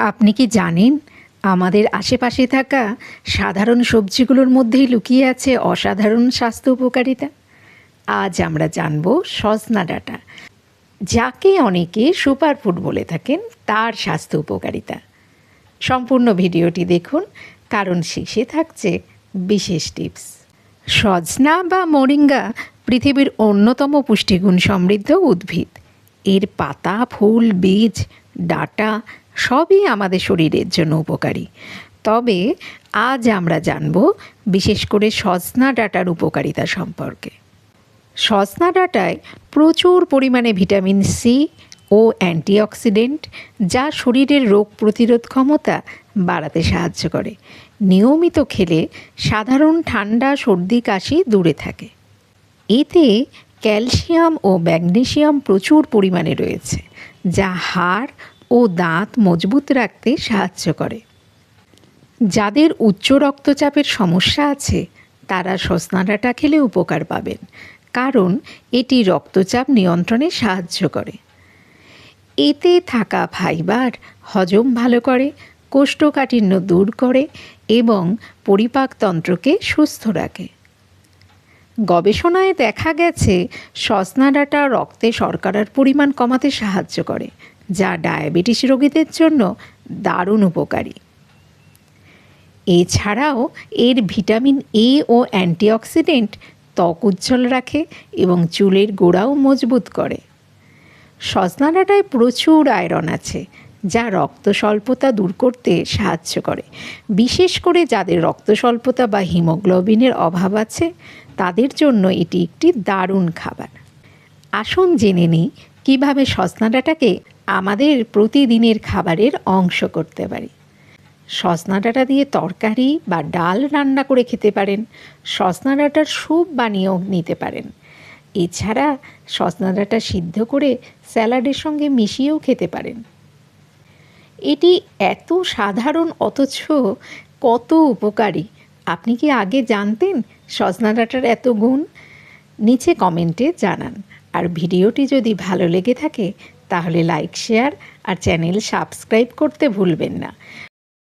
আপনি কি জানেন, আমাদের আশেপাশে থাকা সাধারণ সবজিগুলোর মধ্যেই লুকিয়ে আছে অসাধারণ স্বাস্থ্য উপকারিতা? আজ আমরা জানব সজনা ডাঁটা। যাকে অনেকে সুপারফুড বলে থাকেন, তার স্বাস্থ্য উপকারিতা। সম্পূর্ণ ভিডিওটি দেখুন, কারণ শেষে থাকছে বিশেষ টিপস। সজনা বা মোরিঙ্গা পৃথিবীর অন্যতম পুষ্টিগুণ সমৃদ্ধ উদ্ভিদ। এর পাতা, ফুল, বীজ, ডাটা সবই আমাদের শরীরের জন্য উপকারী। তবে আজ আমরা জানব বিশেষ করে সজনা ডাটার উপকারিতা সম্পর্কে। সজনা ডাটায় প্রচুর পরিমাণে ভিটামিন সি ও অ্যান্টিঅক্সিডেন্ট যা শরীরের রোগ প্রতিরোধ ক্ষমতা বাড়াতে সাহায্য করে। নিয়মিত খেলে সাধারণ ঠান্ডা, সর্দি, কাশি দূরে থাকে। এতে ক্যালসিয়াম ও ম্যাগনেসিয়াম প্রচুর পরিমাণে রয়েছে, যা হাড় ও দাঁত মজবুত রাখতে সাহায্য করে। যাদের উচ্চ রক্তচাপের সমস্যা আছে, তারা সজনা ডাঁটা খেলে উপকার পাবেন, কারণ এটি রক্তচাপ নিয়ন্ত্রণে সাহায্য করে। এতে থাকা ফাইবার হজম ভালো করে, কোষ্ঠকাঠিন্য দূর করে এবং পরিপাকতন্ত্রকে সুস্থ রাখে। গবেষণায় দেখা গেছে সজনা ডাঁটা রক্তে শর্করার পরিমাণ কমাতে সাহায্য করে যা ডায়াবেটিস রোগীদের জন্য দারুণ উপকারী। এছাড়াও এর ভিটামিন এ ও অ্যান্টিঅক্সিডেন্ট ত্বক উজ্জ্বল রাখে এবং চুলের গোড়াও মজবুত করে। সজনা ডাঁটায় প্রচুর আয়রন আছে, যা রক্ত স্বল্পতা দূর করতে সাহায্য করে। বিশেষ করে যাদের রক্ত স্বল্পতা বা হিমোগ্লোবিনের অভাব আছে, তাদের জন্য এটি একটি দারুণ খাবার। আসুন জেনে নিই কীভাবে সজনা ডাঁটাকে আমাদের প্রতিদিনের খাবারের অংশ করতে পারি। সজনা ডাঁটা দিয়ে তরকারি বা ডাল রান্না করে খেতে পারেন, সজনা ডাঁটার স্যুপ বানিয়েও নিতে পারেন। এছাড়া সজনা ডাঁটা সিদ্ধ করে স্যালাডের সঙ্গে মিশিয়েও খেতে পারেন। এটি এত সাধারণ, অথচ কত উপকারী। আপনি কি আগে জানতেন সজনা ডাঁটার এত গুণ? নিচে কমেন্টে জানান। আর ভিডিওটি যদি ভালো লেগে থাকে, তাহলে লাইক শেয়ার আর চ্যানেল সাবস্ক্রাইব করতে ভুলবেন না।